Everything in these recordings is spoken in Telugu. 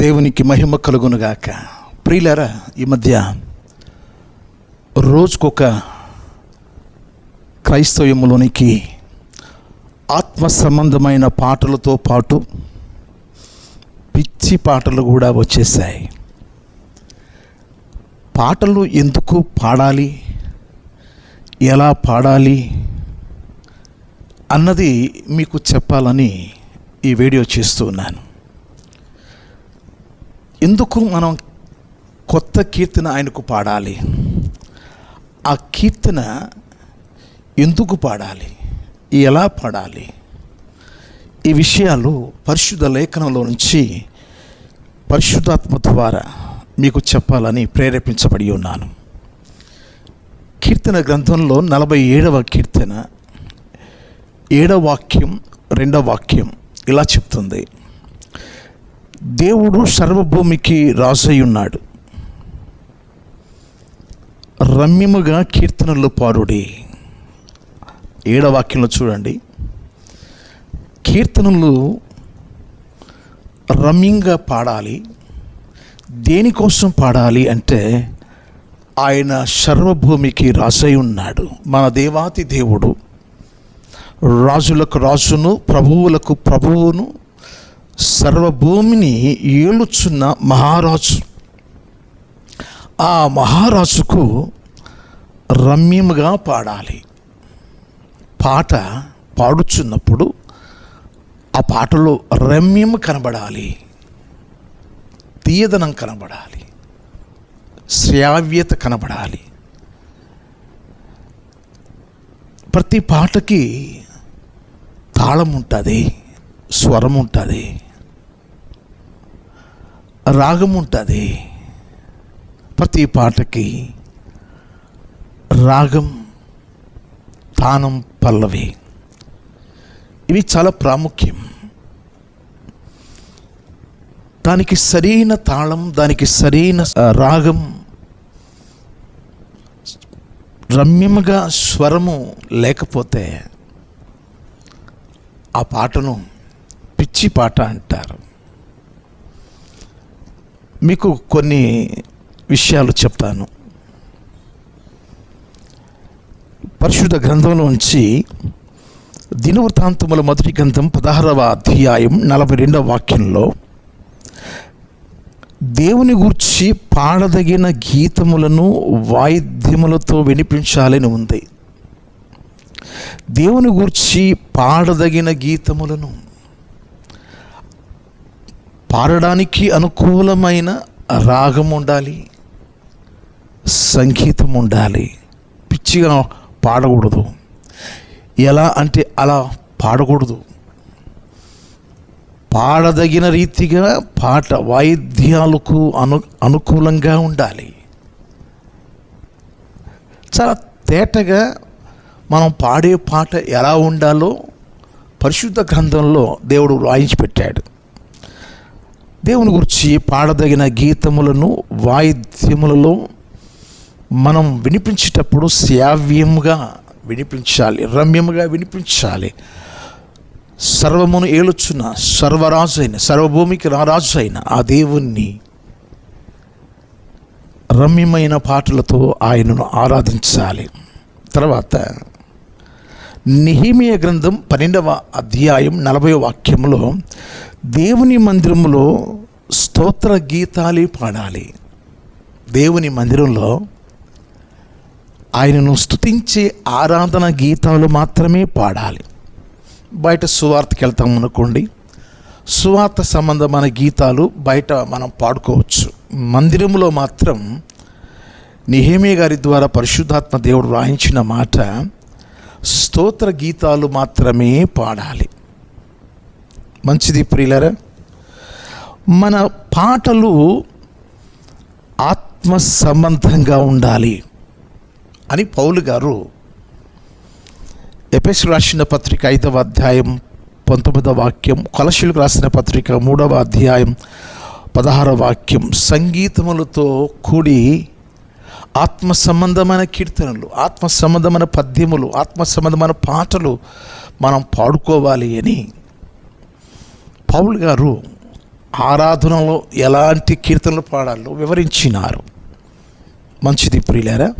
దేవునికి మహిమ కలుగునుగాక. ప్రియులరా ఈ మధ్య రోజుకొక క్రైస్తవ్యములోనికి ఆత్మ సంబంధమైన పాటలతో పాటు పిచ్చి పాటలు కూడా వచ్చేసాయి పాటలు ఎందుకు పాడాలి? ఎలా పాడాలి? అన్నది మీకు చెప్పాలని ఈ వీడియో చేస్తూ ఉన్నాను. ఎందుకు మనం కొత్త కీర్తన ఆయనకు పాడాలి? ఆ కీర్తన ఎందుకు పాడాలి? ఎలా పాడాలి? ఈ విషయాలు పరిశుద్ధ లేఖనంలో నుంచి పరిశుద్ధాత్మ ద్వారా మీకు చెప్పాలని ప్రేరేపించబడి ఉన్నాను. కీర్తన గ్రంథంలో నలభై ఏడవ కీర్తన ఏడవ వాక్యం రెండవ వాక్యం ఇలా చెప్తుంది. దేవుడు సర్వభూమికి రాజై ఉన్నాడు రమ్యముగా కీర్తనలు పారుడి ఏడవాక్యంలో చూడండి. కీర్తనలు రమ్యంగా పాడాలి. దేనికోసం పాడాలి అంటే ఆయన సర్వభూమికి రాజై ఉన్నాడు మన దేవాతి దేవుడు రాజులకు రాజును ప్రభువులకు ప్రభువును సర్వభూమిని ఏలుచున్న మహారాజు. ఆ మహారాజుకు రమ్యముగా పాడాలి. పాట పాడుచున్నప్పుడు ఆ పాటలో రమ్యము కనబడాలి. తీయదనం కనబడాలి. శ్రావ్యత కనబడాలి. ప్రతి పాటకి తాళం ఉంటుంది స్వరం ఉంటుంది రాగం ఉంటుంది. ప్రతి పాటకి రాగం తానం పల్లవి. ఇవి చాలా ప్రాముఖ్యం. దానికి సరైన తాళం దానికి సరైన రాగం రమ్యముగా స్వరము లేకపోతే ఆ పాటను పిచ్చి పాట అంటారు. మీకు కొన్ని విషయాలు చెప్తాను. పరిశుద్ధ గ్రంథంలో నుంచి దినవృత్తాంతముల మొదటి గ్రంథం పదహారవ అధ్యాయం నలభై రెండవ వాక్యంలో దేవుని గూర్చి పాడదగిన గీతములను వాయిద్యములతో వినిపించాలని ఉంది. దేవుని గూర్చి పాడదగిన గీతములను పాడడానికి అనుకూలమైన రాగం ఉండాలి సంగీతం ఉండాలి పిచ్చిగా పాడకూడదు. ఎలా అంటే అలా పాడకూడదు. పాడదగిన రీతిగా పాట వాయిద్యాలకు అను అనుకూలంగా ఉండాలి. చాలా తేటగా మనం పాడే పాట ఎలా ఉండాలో పరిశుద్ధ గ్రంథంలో దేవుడు రాయించి పెట్టాడు. దేవుని గురించి పాడదగిన గీతములను వాయిద్యములలో మనం వినిపించేటప్పుడు శ్రావ్యముగా వినిపించాలి రమ్యముగా వినిపించాలి. సర్వమును ఏలుచున్న సర్వరాజు అయిన సర్వభూమికి రారాజు అయిన ఆ దేవుణ్ణి రమ్యమైన పాటలతో ఆయనను ఆరాధించాలి. తర్వాత నిహిమియ గ్రంథం పన్నెండవ అధ్యాయం నలభై వాక్యంలో దేవుని మందిరంలో స్తోత్ర గీతాలే పాడాలి. దేవుని మందిరంలో ఆయనను స్తుతించే ఆరాధన గీతాలు మాత్రమే పాడాలి. బయట సువార్తకి వెళ్తాం అనుకోండి. సువార్త సంబంధమైన గీతాలు బయట మనం పాడుకోవచ్చు. మందిరంలో మాత్రం నిహేమే గారి ద్వారా పరిశుద్ధాత్మ దేవుడు రాయించిన మాట స్తోత్ర గీతాలు మాత్రమే పాడాలి. మంచిది ప్రియులరా మన పాటలు ఆత్మ సంబంధంగా ఉండాలి అని పౌలు గారు ఎపెస్ రాసిన పత్రిక ఐదవ అధ్యాయం పంతొమ్మిదవ వాక్యం కొలశీలకు రాసిన పత్రిక మూడవ అధ్యాయం పదహారవ వాక్యం సంగీతములతో కూడి ఆత్మ సంబంధమైన కీర్తనలు ఆత్మ సంబంధమైన పద్యములు ఆత్మ సంబంధమైన పాటలు మనం పాడుకోవాలి అని పౌల్ గారు ఆరాధనలో ఎలాంటి కీర్తనలు పాడాలో వివరించినారు. మంచిది ప్రియులారా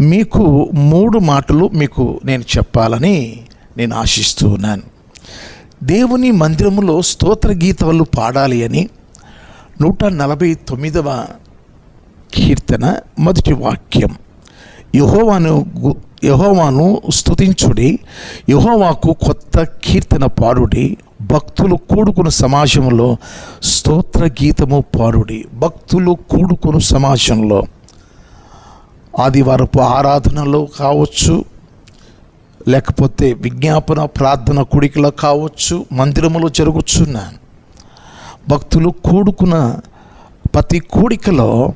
మీకు మూడు మాటలు మీకు నేను చెప్పాలని నేను ఆశిస్తూ ఉన్నాను. దేవుని మందిరములో స్తోత్ర గీతలు పాడాలి అని నూట నలభై తొమ్మిదవ కీర్తన మొదటి వాక్యం. యహోవాను గు- స్థుతించుడి స్తుతించుడి యహోవాకు కొత్త కీర్తన పాడుడి భక్తులు కూడుకున్న సమాజంలో స్తోత్ర గీతము పాడుడి భక్తులు కూడుకున్న సమాజంలో. ఆదివారపు ఆరాధనలో కావచ్చు లేకపోతే విజ్ఞాపన ప్రార్థన కుడికలో కావచ్చు మందిరములో జరుగుచున్నాను భక్తులు కూడుకున్న ప్రతి కూడికలో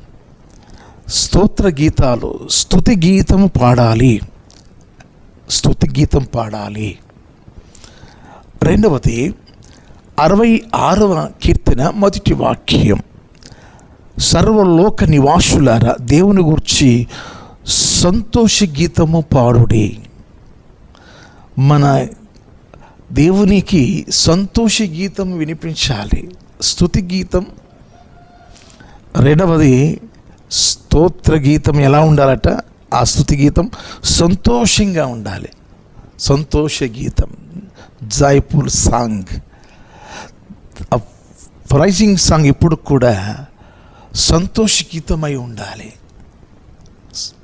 స్తోత్ర గీతాలు స్థుతి గీతం పాడాలి. స్థుతి గీతం పాడాలి. రెండవది అరవై ఆరవ కీర్తన మొదటి వాక్యం. సర్వలోక నివాసులారా దేవుని గురించి సంతోష గీతము పాడుడి. మన దేవునికి సంతోష గీతం వినిపించాలి. స్థుతి గీతం రెండవది స్తోత్ర గీతం ఎలా ఉండాలట? ఆ స్థుతి గీతం సంతోషంగా ఉండాలి. సంతోష గీతం జైపూర్ సాంగ్ ప్రైజింగ్ సాంగ్ ఇప్పుడు కూడా సంతోష గీతమై ఉండాలి.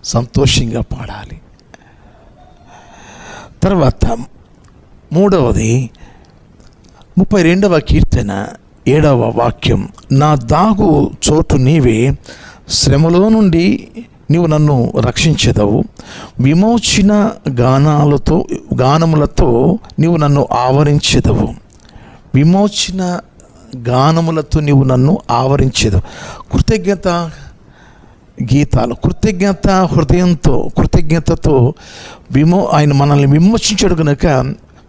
సంతోషంగా పాడాలి. తర్వాత మూడవది ముప్పై రెండవ కీర్తన ఏడవ వాక్యం నా దాగు చోటు నీవే శ్రమలో నుండి నీవు నన్ను రక్షించెదవు. విమోచన గానాలతో గానములతో నీవు నన్ను ఆవరించెదవు. విమోచన గానములతో నీవు నన్ను ఆవరించేదవు. కృతజ్ఞత గీతాలు కృతజ్ఞత హృదయంతో కృతజ్ఞతతో విమో ఆయన మనల్ని విమోచించాడు కనుక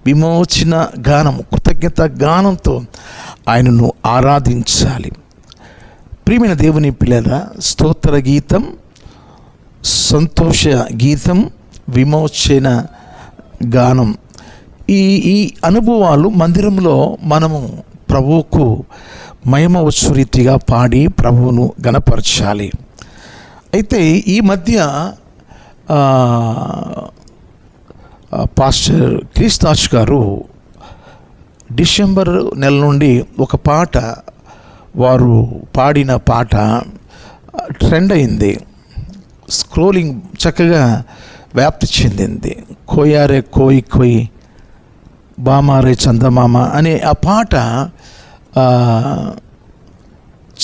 విమోచన గానం కృతజ్ఞత గానంతో ఆయనను ఆరాధించాలి. ప్రియమైన దేవుని పిల్లల స్తోత్ర గీతం సంతోష గీతం విమోచన గానం. ఈ ఈ అనుభవాలు మందిరంలో మనము ప్రభువుకు మహిమవచ్చు రీతిగా పాడి ప్రభువును గణపరచాలి. అయితే ఈ మధ్య పాస్టర్ ఆ, పాస్టర్ క్రీస్తాష్ గారు డిసెంబర్ నెల నుండి ఒక పాట వారు పాడిన పాట ట్రెండ్ అయింది. స్క్రోలింగ్ చక్కగా వ్యాప్తి చెందింది. కోయారే కోయి కోయి బామారే చందమామ అనే ఆ పాట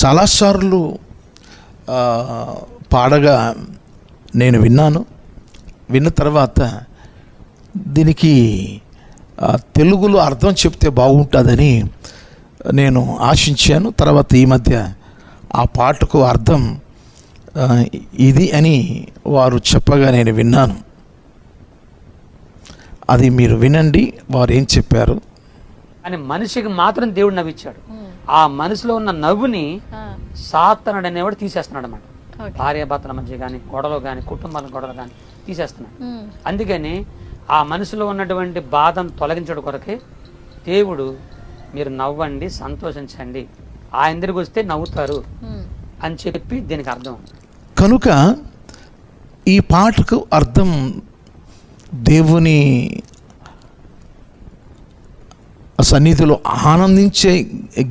చాలాసార్లు పాడగా నేను విన్నాను. విన్న తర్వాత దీనికి తెలుగులో అర్థం చెప్తే బాగుంటుందని నేను ఆశించాను. తర్వాత ఈ మధ్య ఆ పాటకు అర్థం ఇది అని వారు చెప్పగా నేను విన్నాను. అది మీరు వినండి వారు ఏం చెప్పారు? అని మనిషికి మాత్రం దేవుడు నవ్విచ్చాడు. ఆ మనసులో ఉన్న నవ్వుని సాతనుడు అనేవాడు తీసేస్తున్నాడు అన్నమాట భార్య భర్తల మధ్య కానీ గొడవలు కానీ కుటుంబాల గొడవలు కానీ తీసేస్తున్నాడు. అందుకని ఆ మనసులో ఉన్నటువంటి బాధను తొలగించడం కొరకే దేవుడు మీరు నవ్వండి సంతోషించండి. ఆయన దగ్గరికి వస్తే నవ్వుతారు అని చెప్పి దీనికి అర్థం. కనుక ఈ పాటకు అర్థం దేవుని సన్నిధిలో ఆనందించే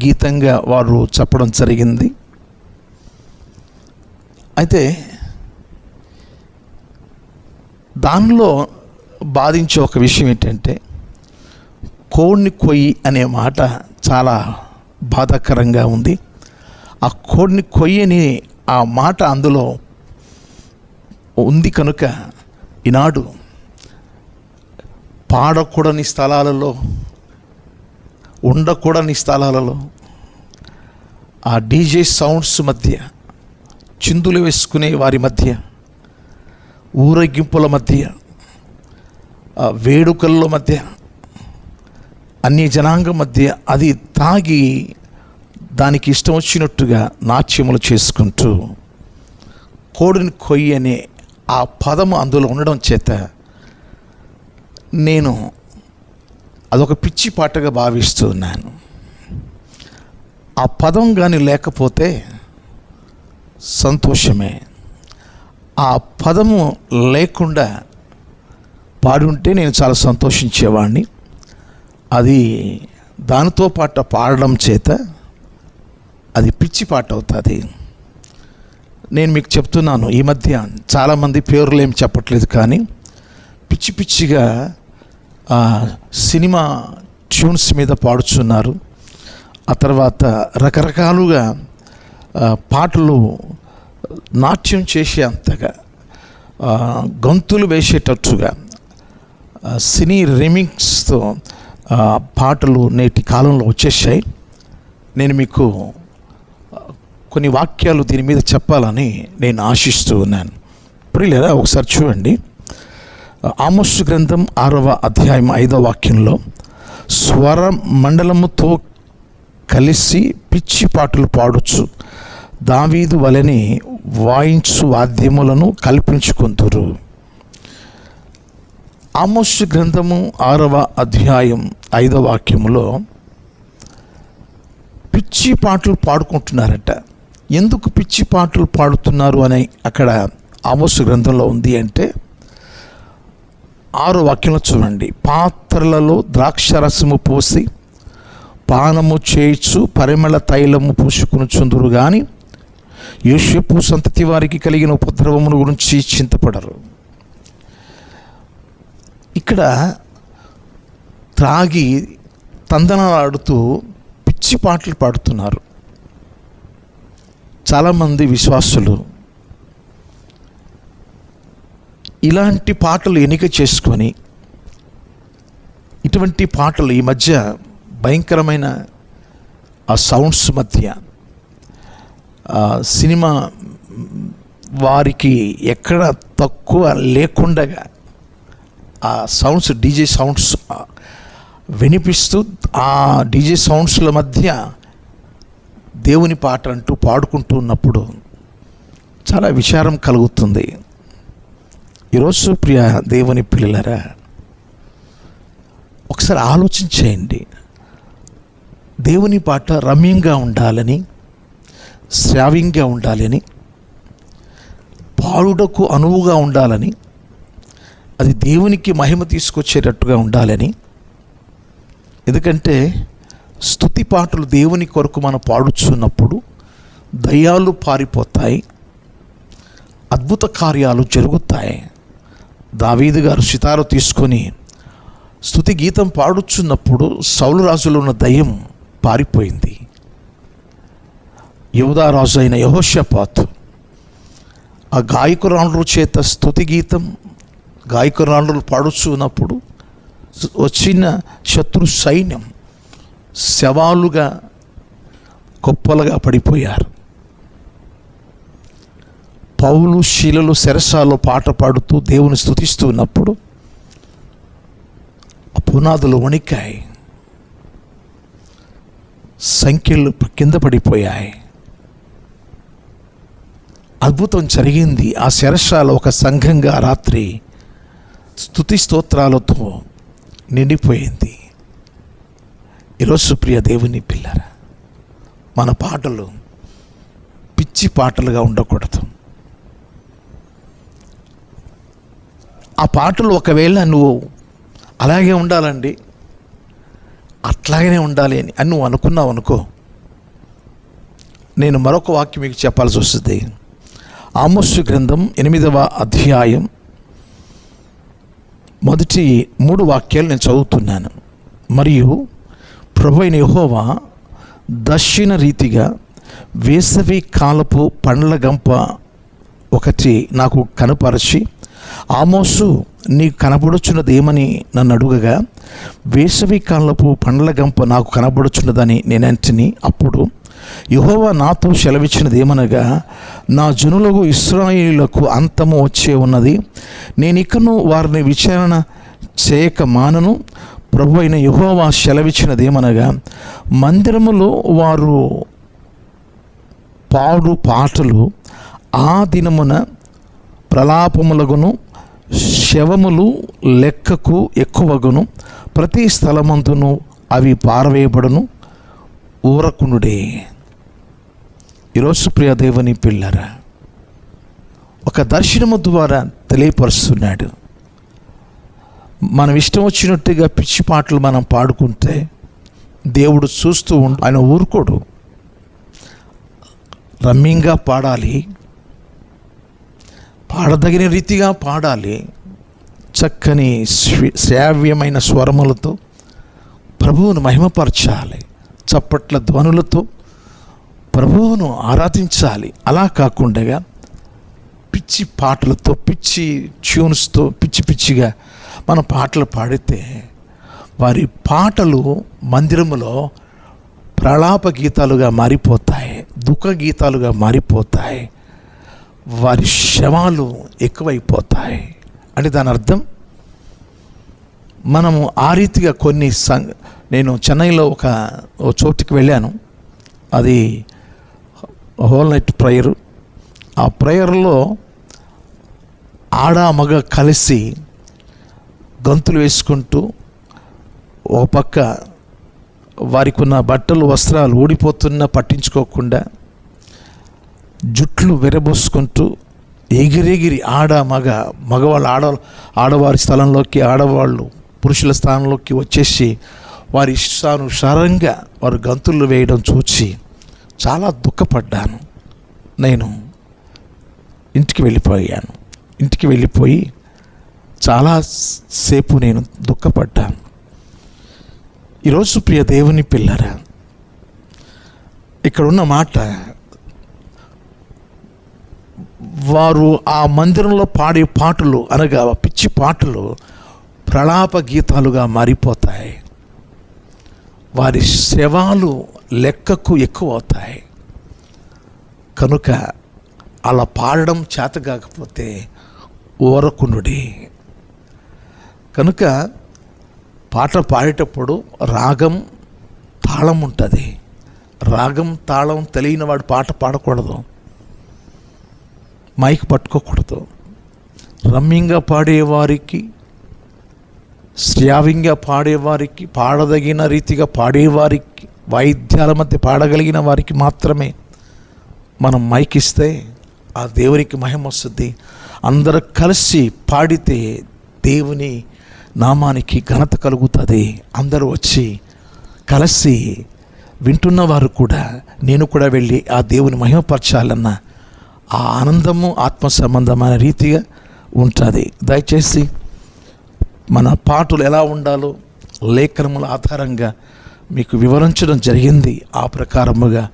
గీతంగా వారు చెప్పడం జరిగింది. అయితే దానిలో బాధించే ఒక విషయం ఏంటంటే కోడిని కొయ్యి అనే మాట చాలా బాధాకరంగా ఉంది. ఆ కోడిని కొయ్యి అనే ఆ మాట అందులో ఉంది కనుక ఈనాడు పాడకూడని స్థలాలలో ఉండకూడని స్థలాలలో ఆ డీజే సౌండ్స్ మధ్య చిందులు వేసుకునే వారి మధ్య ఊరేగింపుల మధ్య ఆ మధ్య అన్ని జనాంగం మధ్య అది తాగి దానికి ఇష్టం వచ్చినట్టుగా నాట్యములు చేసుకుంటూ కోడిని కొయ్యి అనే ఆ పదము అందులో ఉండడం చేత నేను అదొక పిచ్చి పాటగా భావిస్తున్నాను ఆ పదం కానీ లేకపోతే సంతోషమే. ఆ పదము లేకుండా పాడుంటే నేను చాలా సంతోషించేవాడిని అది దానితో పాటు పాడడం చేత అది పిచ్చి పాట అవుతుంది. నేను మీకు చెప్తున్నాను ఈ మధ్య చాలామంది పేర్లు ఏం చెప్పట్లేదు కానీ పిచ్చి పిచ్చిగా సినిమా ట్యూన్స్ మీద పాడుచున్నారు. ఆ తర్వాత రకరకాలుగా పాటలు నాట్యం చేసే అంతగా గొంతులు వేసేటట్టుగా సినీ రిమిక్స్తో పాటలు నేటి కాలంలో వచ్చేసాయి. నేను మీకు కొన్ని వాక్యాలు దీని మీద చెప్పాలని నేను ఆశిస్తూ ఉన్నాను. ప్రియులరా ఒకసారి చూడండి. ఆమోస్ గ్రంథం ఆరవ అధ్యాయం ఐదవ వాక్యంలో స్వర మండలముతో కలిసి పిచ్చి పాటలు పాడొచ్చు దావీదు వలని వాయించు వాద్యములను కల్పించుకుంటురు ఆమోస్ గ్రంథము ఆరవ అధ్యాయం ఐదవ వాక్యములో పిచ్చి పాటలు పాడుకుంటున్నారట. ఎందుకు పిచ్చి పాటలు పాడుతున్నారు అని అక్కడ ఆమోస్ గ్రంథంలో ఉంది అంటే ఆరో వాక్యంలో చూడండి. పాత్రలలో ద్రాక్షరసము పోసి పానము చేయిచు పరిమళ తైలము పూసుకుని చుందురు కానీ యోషపు సంతతి వారికి కలిగిన ఉపద్రవమును గురించి చింతపడరు. ఇక్కడ త్రాగి తందనాడుతూ పిచ్చి పాటలు పాడుతున్నారు. చాలామంది విశ్వాసులు ఇలాంటి పాటలు ఎన్నిక చేసుకొని ఇటువంటి పాటలు ఈ మధ్య భయంకరమైన ఆ సౌండ్స్ మధ్య ఆ సినిమా వారికి ఎక్కడ తక్కువ లేకుండగా ఆ సౌండ్స్ డీజే సౌండ్స్ వినిపిస్తూ ఆ డీజే సౌండ్స్ల మధ్య దేవుని పాట అంటూ పాడుకుంటూ ఉన్నప్పుడు చాలా విచారం కలుగుతుంది. ఈరోజు ప్రియ దేవుని పిల్లలరా ఒకసారి ఆలోచించేయండి దేవుని పాట రమ్యంగా ఉండాలని శ్రావ్యంగా ఉండాలని పాడుటకు అనువుగా ఉండాలని అది దేవునికి మహిమ తీసుకొచ్చేటట్టుగా ఉండాలని. ఎందుకంటే స్థుతి పాటలు దేవుని కొరకు మనం పాడుచున్నప్పుడు దయ్యాలు పారిపోతాయి అద్భుత కార్యాలు జరుగుతాయి. దావీదు గారు సితారు తీసుకొని స్తుతి గీతం పాడుచున్నప్పుడు సౌలు రాజులో ఉన్న దయ్యం పారిపోయింది. యువదారాజు అయిన యహోషపాత్ ఆ గాయకురాణుల చేత స్థుతి గీతం గాయకురాండ్రులు పాడుచున్నప్పుడు వచ్చిన శత్రు సైన్యం శవాలుగా కుప్పలుగా పడిపోయారు. పౌలు శీలలు శరసాలు పాట పాడుతూ దేవుని స్థుతిస్తూ ఉన్నప్పుడు ఆ పునాదులు వణికాయి. సంఖ్యలు కింద పడిపోయాయి. అద్భుతం జరిగింది. ఆ శరసాల ఒక సంఘంగా రాత్రి స్థుతి స్తోత్రాలతో నిండిపోయింది. ఈరోజు ప్రియ దేవుని పిల్లర మన పాటలు పిచ్చి పాటలుగా ఉండకూడదు. ఆ పాటలు ఒకవేళ నువ్వు అలాగే ఉండాలండి అట్లాగనే ఉండాలి అని అని నువ్వు అనుకున్నావు అనుకో నేను మరొక వాక్యం మీకు చెప్పాల్సి వస్తుంది. ఆమోస్సు గ్రంథం ఎనిమిదవ అధ్యాయం మొదటి మూడు వాక్యాలు నేను చదువుతున్నాను. మరియు ప్రభు అయిన యహోవా దక్షిణ రీతిగా వేసవి కాలపు పండ్ల గంప ఒకటి నాకు కనపరచి ఆమోసు నీకు కనబడుచున్నది ఏమని నన్ను అడుగగా వేసవి కాలపు పండ్ల గంప నాకు కనబడుచున్నదని నేనంటిని అప్పుడు యహోవా నాతో సెలవిచ్చినది ఏమనగా నా జనులకు ఇస్రాయిలకు అంతము వచ్చే ఉన్నది. నేను వారిని విచారణ చేయక మానను. ప్రభు అయిన యహోవా సెలవిచ్చినది ఏమనగా మందిరములో వారు పాడు పాటలు ఆ దినమున ప్రలాపములగును శవములు లెక్కకు ఎక్కువగును ప్రతి స్థలమందును అవి పారవేయబడును. ఊరకునుడే ఈరోజు ప్రియ దేవుని పిల్లరా ఒక దర్శనము ద్వారా తెలియపరుస్తున్నాడు. మనం ఇష్టం వచ్చినట్టుగా పిచ్చి పాటలు మనం పాడుకుంటే దేవుడు చూస్తూ ఉండు ఆయన ఊరుకోడు. రమ్యంగా పాడాలి పాడదగిన రీతిగా పాడాలి చక్కని శ్రావ్యమైన స్వరములతో ప్రభువును మహిమపరచాలి చప్పట్ల ధ్వనులతో ప్రభువును ఆరాధించాలి. అలా కాకుండా పిచ్చి పాటలతో పిచ్చి ట్యూన్స్తో పిచ్చి పిచ్చిగా మన పాటలు పాడితే వారి పాటలు మందిరములో ప్రలాప గీతాలుగా మారిపోతాయి దుఃఖ గీతాలుగా మారిపోతాయి వారి శవాలు ఎక్కువైపోతాయి. అంటే దాని అర్థం? మనము ఆ రీతిగా కొన్ని సంఘ నేను చెన్నైలో ఒక ఓ చోటుకి వెళ్ళాను. అది హోల్ నైట్ ప్రేయర్ ఆ ప్రేయర్లో ఆడ మగ కలిసి గంతులు వేసుకుంటూ ఒక పక్క వారికి ఉన్న బట్టలు వస్త్రాలు ఊడిపోతున్నా పట్టించుకోకుండా జుట్లు విరబోసుకుంటూ ఎగిరెగిరి ఆడ మగ మగవాళ్ళు ఆడ ఆడవారి స్థలంలోకి ఆడవాళ్ళు పురుషుల స్థానంలోకి వచ్చేసి వారి ఇష్టానుసారంగా వారు గంతులు వేయడం చూచి చాలా దుఃఖపడ్డాను. నేను ఇంటికి వెళ్ళిపోయాను. ఇంటికి వెళ్ళిపోయి చాలా సేపు నేను దుఃఖపడ్డాను. ఈరోజు ప్రియ దేవుని పిల్లరా ఇక్కడ ఉన్న మాట వారు ఆ మందిరంలో పాడే పాటలు అనగా పిచ్చి పాటలు ప్రలాప గీతాలుగా మారిపోతాయి. వారి శవాలు లెక్కకు ఎక్కువ అవుతాయి. కనుక అలా పాడడం చేత కాకపోతే ఓరకునుడి కనుక పాట పాడేటప్పుడు రాగం తాళం ఉంటుంది. రాగం తాళం తెలియని వాడు పాట పాడకూడదు. మైక్ పట్టుకోకూడదు. రమ్యంగా పాడేవారికి శ్రావ్యంగా పాడేవారికి పాడదగిన రీతిగా పాడేవారికి వాయిద్యాల మధ్య పాడగలిగిన వారికి మాత్రమే మనం మైక్ ఇస్తే ఆ దేవునికి మహిమ వస్తుంది. అందరూ కలిసి పాడితే దేవుని నామానికి ఘనత కలుగుతుంది. అందరూ వచ్చి కలిసి వింటున్న వారు కూడా నేను కూడా వెళ్ళి ఆ దేవుని మహిమపరచాలన్న ఆ ఆనందము ఆత్మ సంబంధమైన రీతిగా ఉంటుంది. దయచేసి మన పాటలు ఎలా ఉండాలో లేఖనముల ఆధారంగా మీకు వివరించడం జరిగింది. ఆ ప్రకారముగా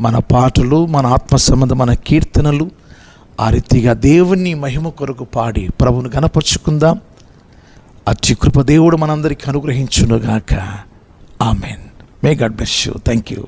మన పాటలు మన ఆత్మ సంబంధమైన కీర్తనలు ఆ రీతిగా దేవుని మహిమ కొరకు పాడి ప్రభుని గనపరుచుకుందాం అతి కృప దేవుడు మనందరికీ అనుగ్రహించునుగాక. Amen. May God bless you thank you